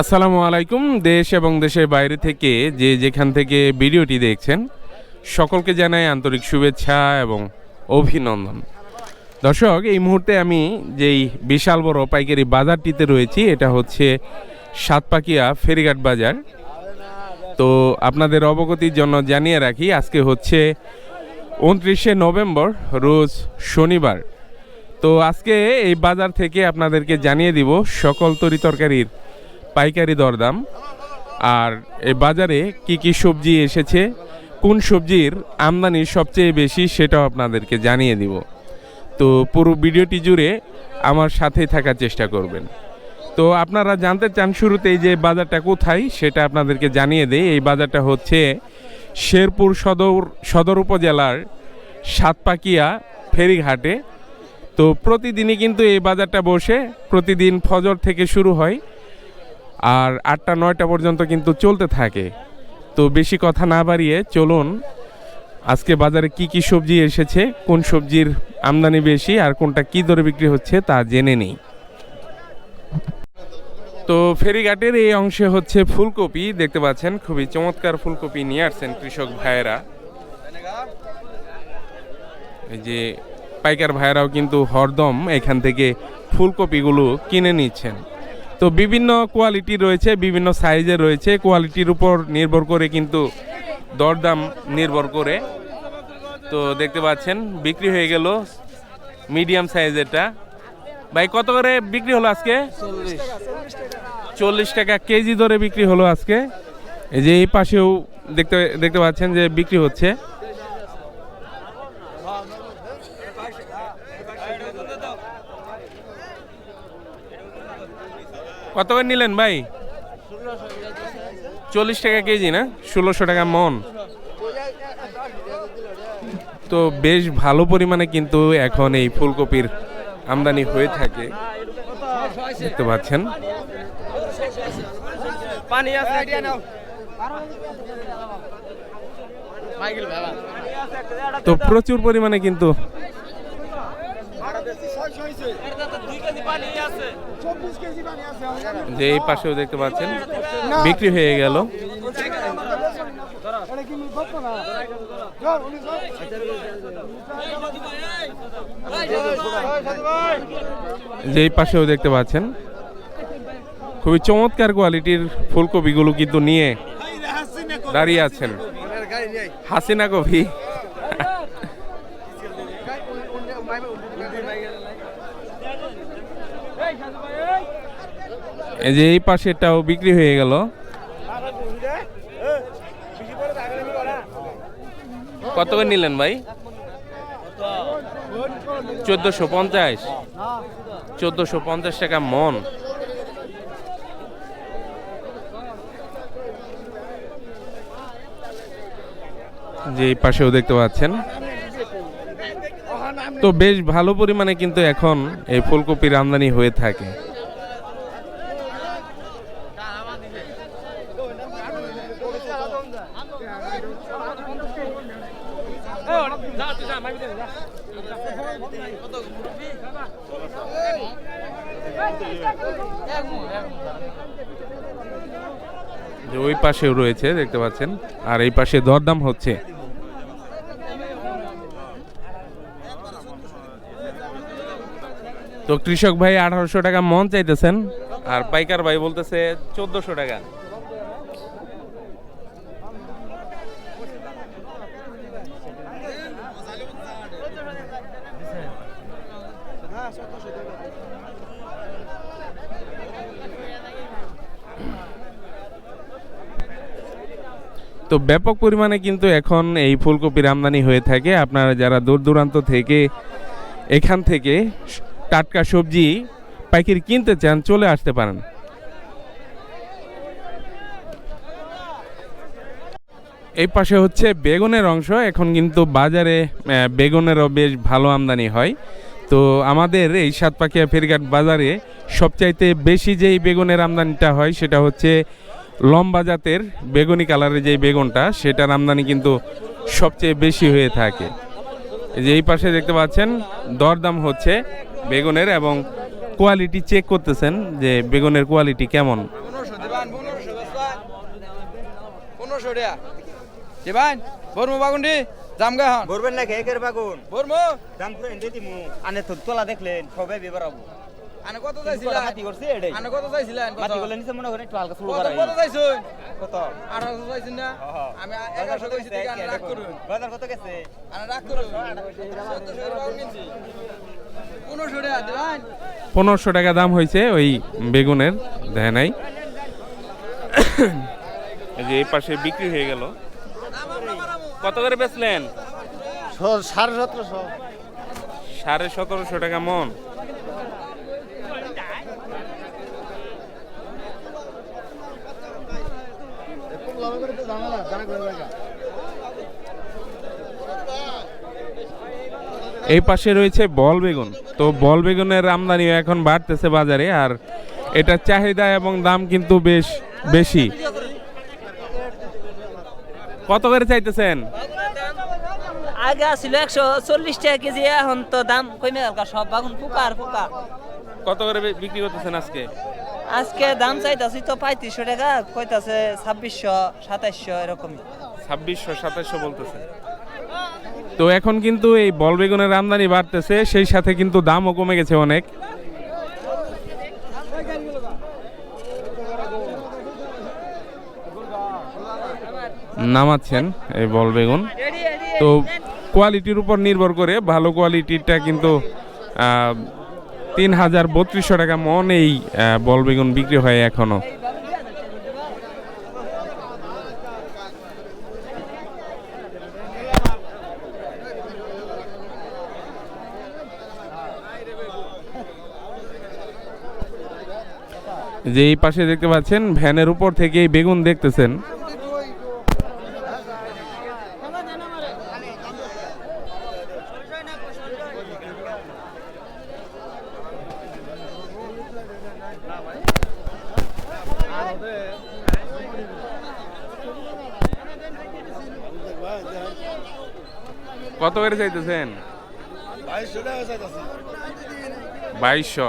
আসসালামু আলাইকুম, দেশ এবং দেশের বাইরে থেকে যে যেখান থেকে ভিডিওটি দেখছেন, সকলকে জানাই আন্তরিক শুভেচ্ছা এবং অভিনন্দন। দর্শক, এই মুহূর্তে আমি যেই বিশাল বড় পাইকারি বাজারটিতে রয়েছি, এটা হচ্ছে সাতপাকিয়া ফেরিঘাট বাজার। তো আপনাদের অবগতির জন্য জানিয়ে রাখি, আজকে হচ্ছে উনত্রিশে নভেম্বর, রোজ শনিবার। তো আজকে এই বাজার থেকে আপনাদেরকে জানিয়ে দিব, সকল তরি তরকারির পাইকারি দরদাম। আর এই বাজারে কি কি সবজি এসেছে, কোন সবজির আমদানি সবচেয়ে বেশি সেটাও আপনাদেরকে জানিয়ে দিব। তো পুরো ভিডিওটি জুড়ে আমার সাথেই থাকার চেষ্টা করবেন। তো আপনারা জানতে চান শুরুতেই যে বাজারটা কোথায়, সেটা আপনাদেরকে জানিয়ে দেই। এই বাজারটা হচ্ছে শেরপুর সদর সদর উপজেলার সাতপাকিয়া ফেরিঘাটে। তো প্রতিদিনই কিন্তু এই বাজারটা বসে, প্রতিদিন ফজর থেকে শুরু হয়। আর আটটা, নয়টা পর্যন্ত কিন্তু চলতে থাকে। তো বেশি কথা না বাড়িয়ে চলুন, আজকে বাজারে কি কি সবজি এসেছে, কোন সবজির আমদানি বেশি আর কোনটা কি দরে বিক্রি হচ্ছে তা জেনে নিই। তো ফেরিঘাটের এই অংশে হচ্ছে ফুলকপি, দেখতে পাচ্ছেন খুবই চমৎকার ফুলকপি নিয়ে আসছেন কৃষক ভাইয়েরা। এই যে পাইকার ভাইয়েরাও কিন্তু হরদম এখান থেকে ফুলকপিগুলো কিনে নিচ্ছেন। তো বিভিন্ন কোয়ালিটি রয়েছে, বিভিন্ন সাইজে রয়েছে। কোয়ালিটির উপর নির্ভর করে কিন্তু দরদাম নির্ভর করে। তো দেখতে পাচ্ছেন, বিক্রি হয়ে গেল মিডিয়াম সাইজেরটা ভাই, কত করে বিক্রি হলো আজকে? চল্লিশ টাকা কেজি ধরে বিক্রি হলো আজকে। এই যে এই পাশেও দেখতে দেখতে পাচ্ছেন যে বিক্রি হচ্ছে। কত করে নিলেন ভাই? চল্লিশ টাকা কেজি না? ষোলোশো টাকা মন। তো বেশ ভালো পরিমাণে কিন্তু এখন এই ফুলকপির আমদানি হয়ে থাকে। দেখতে পাচ্ছেন। তো প্রচুর পরিমাণে কিন্তু যে এই পাশেও দেখতে পাচ্ছেন বিক্রি হয়ে গেল। যে পাশেও দেখতে পাচ্ছেন খুবই চমৎকার কোয়ালিটির ফুলকপিগুলো কিন্তু নিয়ে দাঁড়িয়ে আছেন। হাসিনা কফি এই যে এই পাশেরটাও বিক্রি হয়ে গেল। কত করে নিলেন ভাই? চোদ্দশো পঞ্চাশ। চোদ্দশো পঞ্চাশ টাকা মন। যে এই পাশেও দেখতে পাচ্ছেন। তো বেশ ভালো পরিমাণে কিন্তু এখন এই ফুলকপির আমদানি হয়ে থাকে। ওই পাশেও রয়েছে, দেখতে পাচ্ছেন। আর এই পাশে দরদাম হচ্ছে। তো কৃষক ভাই আঠারোশো টাকা মন চাইতেছেন, আর পাইকার ভাই বলতেছে চোদ্দশো টাকা। তো ব্যাপক পরিমাণে কিন্তু এখন এই ফুলকপির আমদানি হয়ে থাকে। আপনারা যারা দূর দূরান্ত থেকে, এখান থেকে টাটকা সবজি, পাইকারি কিনতে চান, চলে আসতে পারেন। এই পাশে হচ্ছে বেগুনের অংশ। এখন কিন্তু বাজারে বেগুনেরও বেশ ভালো আমদানি হয়। তো আমাদের এই সাতপাখিয়া ফেরিঘাট বাজারে সবচাইতে বেশি যেই বেগুনের আমদানিটা হয়, সেটা হচ্ছে লম্বা জাতের বেগুনি কালারের যে বেগুনটা সেটার আমদানি কিন্তু সবচেয়ে বেশি হয়ে থাকে। যে এই পাশে দেখতে পাচ্ছেন দরদাম হচ্ছে বেগুনের এবং কোয়ালিটি চেক করতেছেন যে বেগুনের কোয়ালিটি কেমন। দেখলেন সবাই আনে কত চাইছিলেন হাতি করছে এটাই আনে কত চাইছিলেন কত? মাটি গুলো মনে করে একটু হালকা শুরু কত কত চাইছুন? কত? আঠারোশো চাইছেন না। আমি এগারোশো কইছি থেকে আনে রাগ করুন। বাজার কত গেছে? আনে রাগ করুন। চোদ্দশো করে বাগুন কিনছি পনেরোশো টাকা দাম হয়েছে ওই বেগুনের দেয় নাই? যে এই পাশে বিক্রি হয়ে গেল। কত করে বেচলেন? সাড়ে সতেরোশো। সাড়ে সতেরোশো টাকা মন। এই পাশে রয়েছে বল বেগুন। তো বল বেগুনের আমদানি এখন বাড়তেছে বাজারে আর এটার চাহিদা এবং দাম কিন্তু বেশ বেশি। কত করে চাইতেছেন? আগে ছিল একশো চল্লিশ টাকা কেজি এখন তো দাম কমে গেল সব বাগুন পোকা আর পোকা। কত করে বিক্রি করতেছেন আজকে? আজকে দাম চাইতাছি তো পঁয়ত্রিশশো টাকা, কইতাছে ছাব্বিশশো, সাতাইশশো, এরকমই। ছাব্বিশশো সাতাশশো বলতেছে। তো এখন কিন্তু এই বল বেগুনের আমদানি বাড়তেছে, সেই সাথে কিন্তু দামও কমে গেছে অনেক। নামাচ্ছেন এই বল বেগুন। তো কোয়ালিটির উপর নির্ভর করে, ভালো কোয়ালিটিরটা কিন্তু তিন হাজার বত্রিশশো টাকা মন এই বল বেগুন বিক্রি হয় এখনও। যে এই পাশে দেখতে পাচ্ছেন, ভ্যানের উপর থেকে বেগুন দেখতেছেন। কত করে চাইতেছেন? বাইশশো।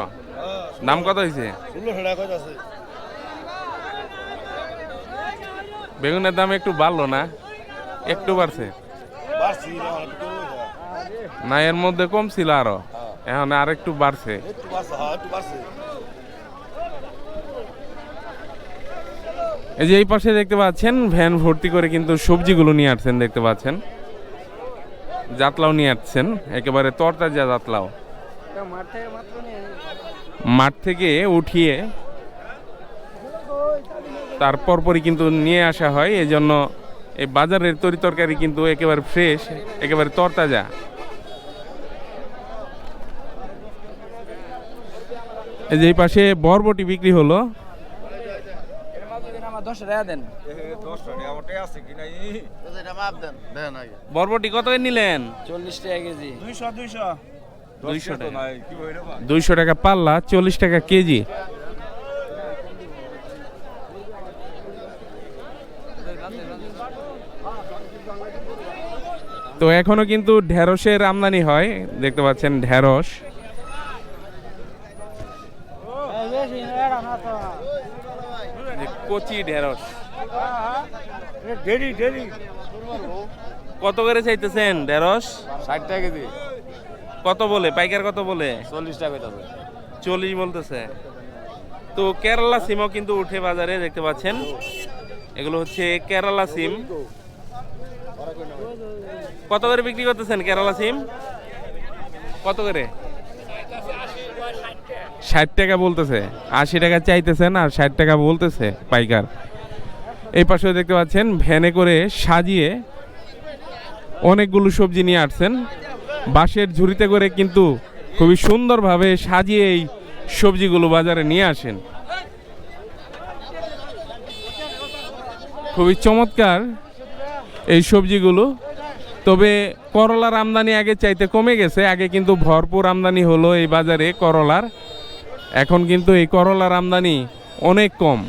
দাম কত হয়েছে বেগুনের দাম একটু বাড়লো না? একটু বাড়ছে। না, এর মধ্যে কম ছিল আরও। এখন আর একটু বাড়ছে। এই যে এই পাশে দেখতে পাচ্ছেন, ভ্যান ভর্তি করে কিন্তু সবজিগুলো নিয়ে আসছেন, দেখতে পাচ্ছেন। জাতলাও নিয়ে আসছেন, একেবারে তরতাজা জাতলাও। মাঠ থেকে উঠিয়ে তারপর পরই কিন্তু নিয়ে আসা হয় এই জন্য এই বাজারের তরি তরকারি কিন্তু একেবারে ফ্রেশ একেবারে তরতাজা। এই যে পাশে বরবটি বিক্রি হলো। দশ টাকা দেন। বরবটি কত নিলেন? চল্লিশ টাকা কেজি। দুইশো দুইশো। দুইশো টাকা দুইশো টাকা পাল্লা চল্লিশ টাকা কেজি। তো এখনও কিন্তু ঢেঁড়সের আমদানি হয় দেখতে পাচ্ছেন ঢেঁড়স যে কচি ঢেঁড়স। কত করে চাইতেছেন ঢেঁড়স? ষাট টাকা কেজি। কত বলে? পাইকার কত বলে? চল্লিশ টাকা চল্লিশ বলতেছে। তো কেরালা সিমও কিন্তু উঠে বাজারে দেখতে পাচ্ছেন। এগুলো হচ্ছে কেরালা সিম। কত করে বিক্রি করতেছেন কেরালা সিম? কত করে? ষাট টাকা বলতেছে, আশি টাকা চাইতেছেন আর ষাট টাকা বলতেছে পাইকার। এই পাশে দেখতে পাচ্ছেন, ভ্যানে করে সাজিয়ে অনেকগুলো সবজি নিয়ে আসছেন। বাঁশের ঝুড়িতে করে কিন্তু খুবই সুন্দরভাবে সাজিয়ে এই সবজিগুলো বাজারে নিয়ে আসেন। খুবই চমৎকার এই সবজিগুলো। তবে করলার আমদানি আগে চাইতে কমে গেছে, আগে কিন্তু ভরপুর আমদানি হলো এই বাজারে করলার। এখন কিন্তু এই করলার আমদানি অনেক কম।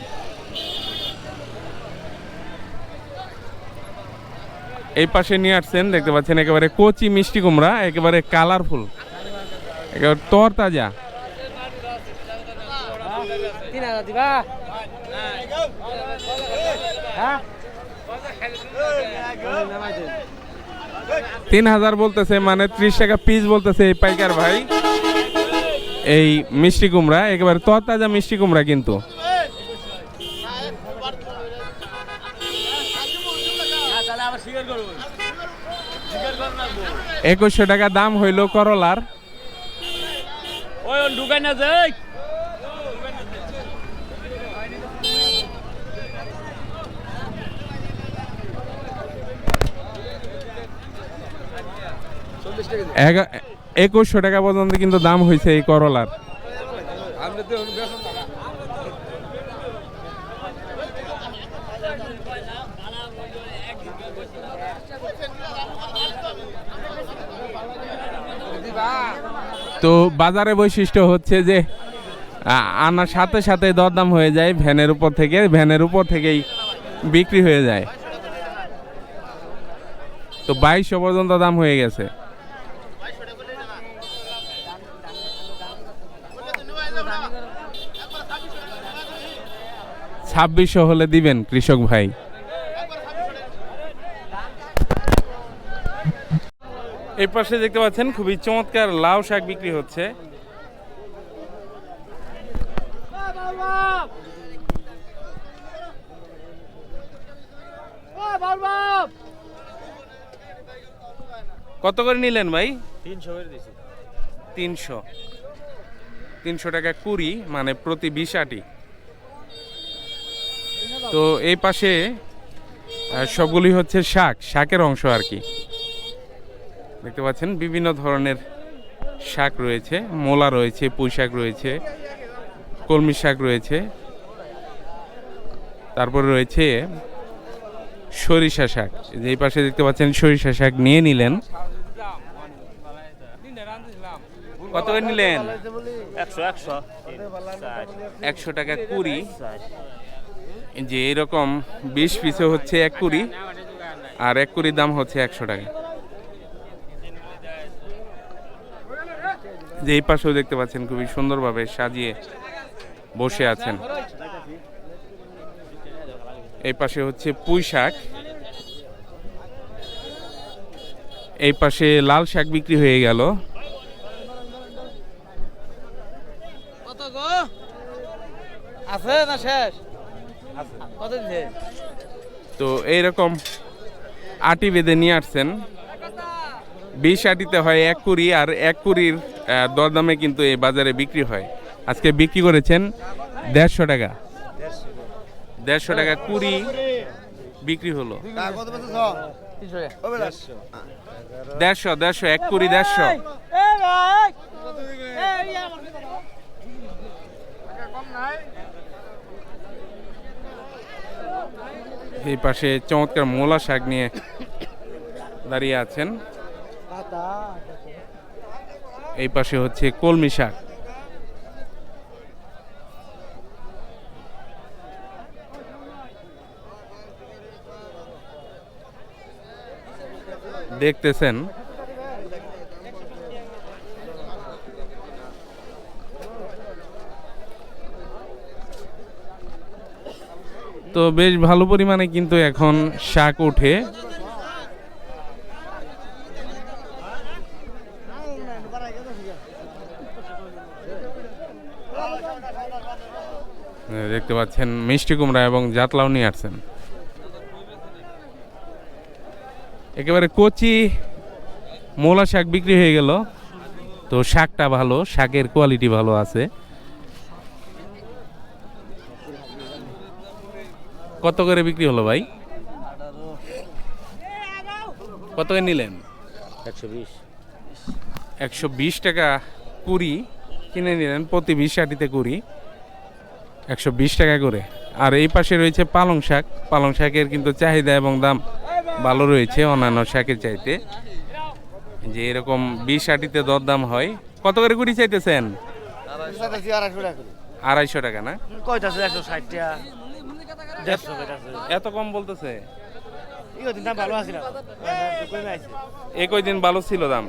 এই পাশে নিয়ে আসছেন, দেখতে পাচ্ছেন, একেবারে কচি মিষ্টি কুমড়া, একেবারে কালারফুল। একেবারে দিবা হ্যাঁ তিন হাজার বলতেছে মানে ত্রিশ টাকা পিস বলতেছে এই পাইকার ভাই। এই মিষ্টি কুমড়া একেবারে তরতাজা মিষ্টি কুমড়া কিন্তু। একুশশো টাকা দাম হইল করলার। এগা- একুশশো টাকা পর্যন্ত কিন্তু দাম হয়েছে এই করলার। তো বাজারে বৈশিষ্ট্য হচ্ছে যে আনার সাথে সাথে দরদাম হয়ে যায়, ভ্যানের উপর থেকে, ভ্যানের উপর থেকেই বিক্রি হয়ে যায়। তো বাইশশো পর্যন্ত দাম হয়ে গেছে। ছাব্বিশশো হলে দিবেন কৃষক ভাই। এই পাশে দেখতে পাচ্ছেন খুবই চমৎকার লাউ শাক বিক্রি হচ্ছে। কত করে নিলেন ভাই? তিনশো তিনশো। তিনশো টাকা কুড়ি মানে প্রতি বিশ আটি। তো এই পাশে সবগুলি হচ্ছে শাক শাকের অংশ আর কি। দেখতে পাচ্ছেন বিভিন্ন ধরনের শাক রয়েছে মোলা রয়েছে পুঁই শাক রয়েছে কলমি শাক রয়েছে। তারপর রয়েছে সরিষা শাক। যেই পাশে দেখতে পাচ্ছেন সরিষা শাক নিয়ে নিলেন। কত নিলেন? একশো টাকা কুড়ি। যে এরকম বিশ পিসে হচ্ছে এক কুড়ি, আর এক কুড়ির দাম হচ্ছে একশো টাকা। যে এই পাশেও দেখতে পাচ্ছেন খুবই সুন্দরভাবে সাজিয়ে বসে আছেন। এই পাশে হচ্ছে পুঁই শাক। এই পাশে লাল শাক বিক্রি হয়ে গেল। আছে না শেষ? তো এইরকম আটি বেঁধে নিয়ে আসছেন বিশ আটিতে হয় এক কুড়ি আর এক কুড়ির দরদামে কিন্তু এই বাজারে বিক্রি হয় আজকে বিক্রি করেছেন দেড়শো টাকা দেড়শো টাকা কুড়ি বিক্রি হলো দেড়শো দেড়শো এক কুড়ি দেড়শো এই পাশে চমৎকার মোলা শাক নিয়ে দাঁড়িয়ে আছেন। এই পাশে হচ্ছে কলমি শাক। দেখতেছেন তো বেশ ভালো পরিমাণে কিন্তু এখন শাক ওঠে। দেখতে পাচ্ছেন মিষ্টি কুমড়া এবং জাতলাও নিয়ে আসছেন। একেবারে কচি মোলা শাক বিক্রি হয়ে গেল। তো শাকটা ভালো, শাকের কোয়ালিটি ভালো আছে। কত করে বিক্রি হলো ভাই? কত করে নিলেন? একশো বিশ। একশো বিশ টাকা কুড়ি কিনে নিলেন প্রতি বিশ আটিতে কুড়ি। একশো বিশ টাকা করে। আর এই পাশে রয়েছে পালং শাক। পালং শাকের কিন্তু চাহিদা এবং দাম ভালো রয়েছে অন্যান্য শাকের চাইতে। যে এরকম বিশ আটিতে দরদাম হয়। কত করে কুড়ি চাইতেছেন? আড়াইশো টাকা। না? কয়টা একশো ষাট টাকা। এত কম বলতেছে? একই দিন ভালো ছিল দাম।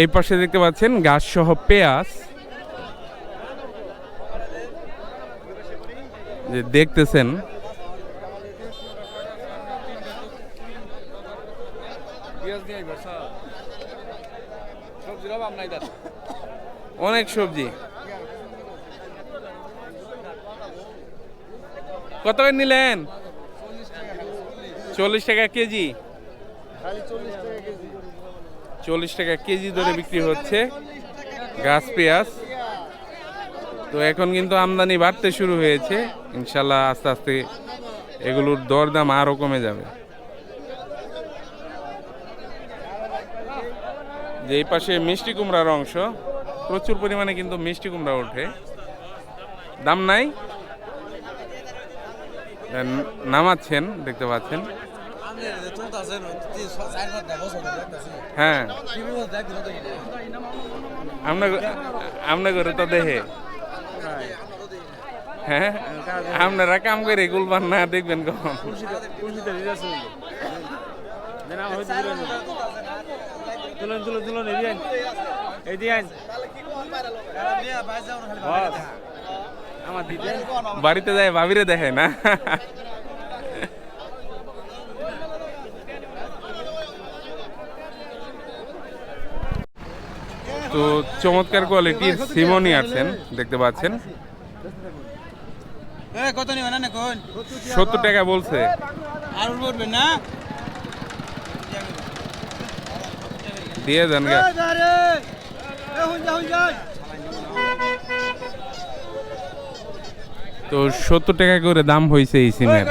এই পাশে দেখতে পাচ্ছেন গাছ সহ পেঁয়াজ। যে দেখতেছেন। অনেক সবজি। কত নিলেন? চল্লিশ টাকা কেজি। চল্লিশ টাকা কেজি ধরে বিক্রি হচ্ছে। গাছ, পেঁয়াজ। তো এখন কিন্তু আমদানি বাড়তে শুরু হয়েছে। ইনশাল্লাহ আস্তে আস্তে এগুলোর দরদাম আরও কমে যাবে। যে পাশে মিষ্টি কুমড়ার অংশ। প্রচুর পরিমাণে কিন্তু মিষ্টি কুমড়া ওঠে। দাম নাই। নামাচ্ছেন, দেখতে পাচ্ছেন। হ্যাঁ। আপনার আপনার ঘরে তো দেখে হ্যাঁ আপনারা কাম করে গুলবান না, দেখবেন কখন। তুলন তুলন তুলন এই দিন বাড়িতে যায় ভাবিরে দেখে না। তো চমৎকার কোয়ালিটির সিমনি আছেন দেখতে পাচ্ছেন। কত নিবেন না কোন? সত্তর টাকা বলছে। আর উঠবেন না? দিয়ে দেন গা। তো সত্তর টাকা করে দাম হয়েছে এই সিমের।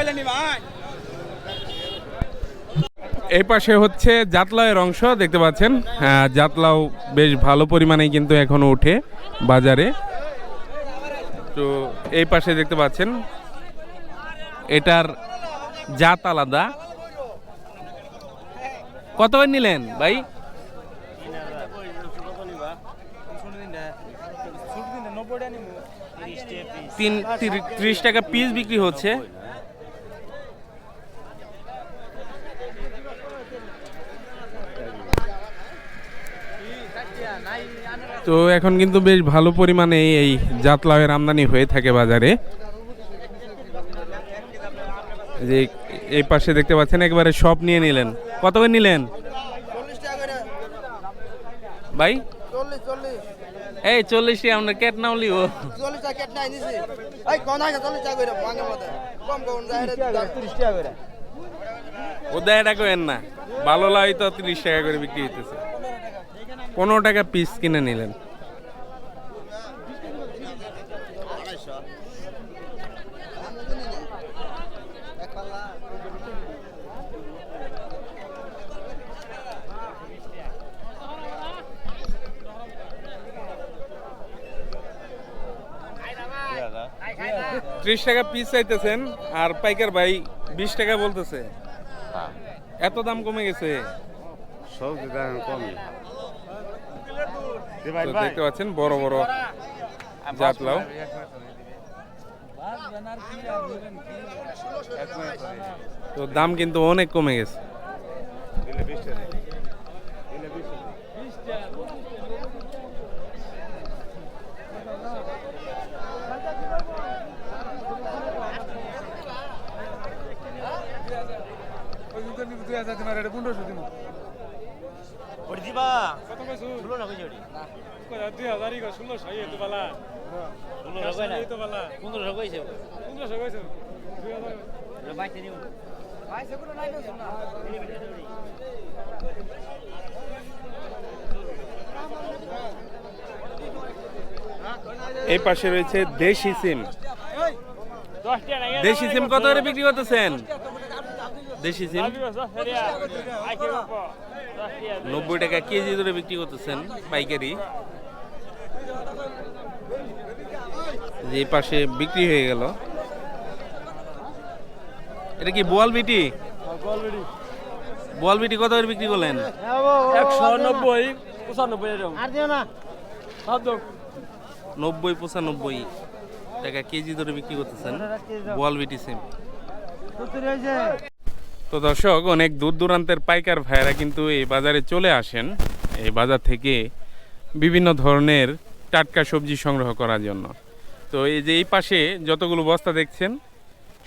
এই পাশে হচ্ছে জাতলাওয়ের অংশ, দেখতে পাচ্ছেন। জাতলাও বেশ ভালো পরিমাণেই কিন্তু এখনও ওঠে বাজারে। তো এই পাশে দেখতে পাচ্ছেন, এটার জাত আলাদা। কত নিলেন ভাই? তিন তিরি- ত্রিশ টাকা পিস বিক্রি হচ্ছে। তো এখন কিন্তু বেশ ভালো পরিমাণে এই জাতলাওয়ের আমদানি হয়ে থাকে বাজারে। যে এই পাশে দেখতে পাচ্ছেন একবারে সব নিয়ে নিলেন। কত করে নিলেন? ভাই? চল্লিশ চল্লিশ। এই চল্লিশ আমরা কেট নাও লিও চল্লিশ টাকা কেট নাই নিছি এই কোন আগে চল্লিশ টাকা করে ভাঙে মতে কম কম যায় তিরিশ টাকা করে ওদা এটা না। ভালো লাগে তো তিরিশ টাকা করে বিক্রি হইতেছে। পনেরো টাকা পিস কিনে নিলেন। ত্রিশ টাকা পিস চাইতেছেন আর পাইকার ভাই বিশ টাকা বলতেছে। এত দাম কমে গেছে। সব দাম কম দেখতে পাচ্ছেন বড় বড় জাতলাও তো দাম কিন্তু অনেক কমে গেছে ওটি দিবা কত কইছু ষোলো না কইছি ওটি কই দুই হাজার ই ষোলো সাই তো বালা ষোলো না কই না তো বালা পনেরোশো কইছে পনেরোশো কইছো দুই হাজার বাইশে নিব এই পাশে রয়েছে দেশি সিম। দশ দেশি সিম কত করে? বিক্রি করতেছেন? দেশি সিম? নব্বই টাকা কেজি ধরে বিক্রি করতেছেন পাইকারি। যে পাশে বিক্রি হয়ে গেল। এটা কি বোয়াল বিটি? বোয়াল বিটি কত করে বিক্রি করলেন? একশো নব্বই পঁচানব্বই আর দিও না। নব্বই পঁচানব্বই টাকা কেজি ধরে বিক্রি করতেছেন বোয়াল বিটি সিম। তো দর্শক, অনেক দূর দূরান্তের পাইকার ভাইয়েরা কিন্তু এই বাজারে চলে আসেন। এই বাজার থেকে বিভিন্ন ধরনের টাটকা সবজি সংগ্রহ করার জন্য। তো এই যে এই পাশে যতগুলো বস্তা দেখছেন,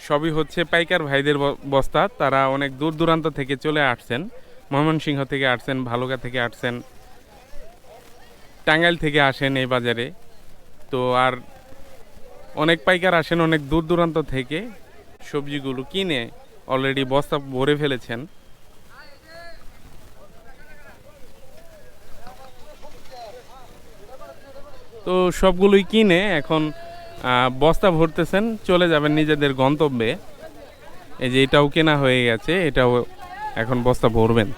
সবই হচ্ছে পাইকার ভাইদের বস্তা। তারা অনেক দূর দূরান্ত থেকে চলে আসছেন। ময়মনসিংহ থেকে আসছেন, ভালুকা থেকে আসছেন, টাঙ্গাইল থেকে আসেন এই বাজারে। তো আর অনেক পাইকার আসেন, অনেক দূর দূরান্ত থেকে সবজিগুলো কিনে অলরেডি বস্তা ভরে ফেলেছেন। তো সবগুলোই কিনে এখন বস্তা ভরতেছেন, চলে যাবেন নিজেদের গন্তব্যে। এই যে এটাও কেনা হয়ে গেছে, এটাও এখন বস্তা ভরবেন।